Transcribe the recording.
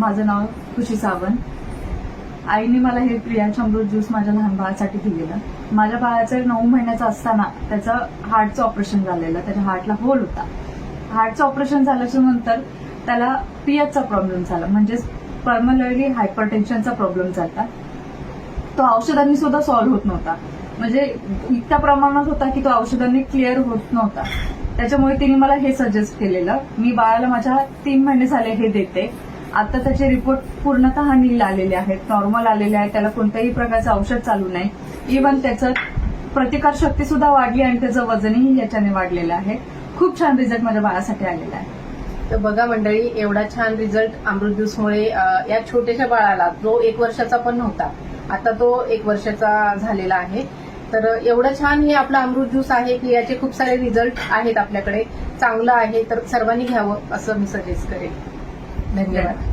माझं नाव खुशी सावंत. आईने मला हे प्रियांश अमृत ज्यूस माझ्या लहान बाळासाठी दिलेलं. माझ्या बाळाचं नऊ महिन्याचं असताना त्याचं हार्टचं ऑपरेशन झालेलं. त्याच्या हार्टला होल होता. हार्टचं ऑपरेशन झाल्याच्यानंतर त्याला पीएचचा प्रॉब्लेम झाला. म्हणजेच पर्मनरी हायपरटेन्शनचा प्रॉब्लेम झाला. तो औषधांनी सुद्धा सॉल्व्ह होत नव्हता. म्हणजे इतक्या प्रमाणात होता की तो औषधांनी क्लिअर होत नव्हता. त्याच्यामुळे तिने मला हे सजेस्ट केलेलं मी बाळाला माझ्या तीन महिने झाले हे देते. आता त्याचे रिपोर्ट पूर्णतः नील आलेले आहेत. नॉर्मल आलेले आहेत. त्याला कोणत्याही प्रकारचं औषध चालू नाही. इव्हन त्याचं प्रतिकार शक्ती सुद्धा वाढली आणि त्याचं वजनही याच्याने वाढलेलं आहे. खूप छान रिझल्ट माझ्या बाळासाठी आलेला आहे. तर बघा मंडळी एवढा छान रिझल्ट अमृत ज्यूसमुळे या छोट्याशा बाळाला जो एक वर्षाचा पण नव्हता आता तो एक वर्षाचा झालेला आहे. तर एवढं छान हे आपलं अमृत ज्यूस आहे की याचे खूप सारे रिझल्ट आहेत आपल्याकडे. चांगलं आहे तर सर्वांनी घ्यावं असं मी सजेस्ट करेन. धन्यवाद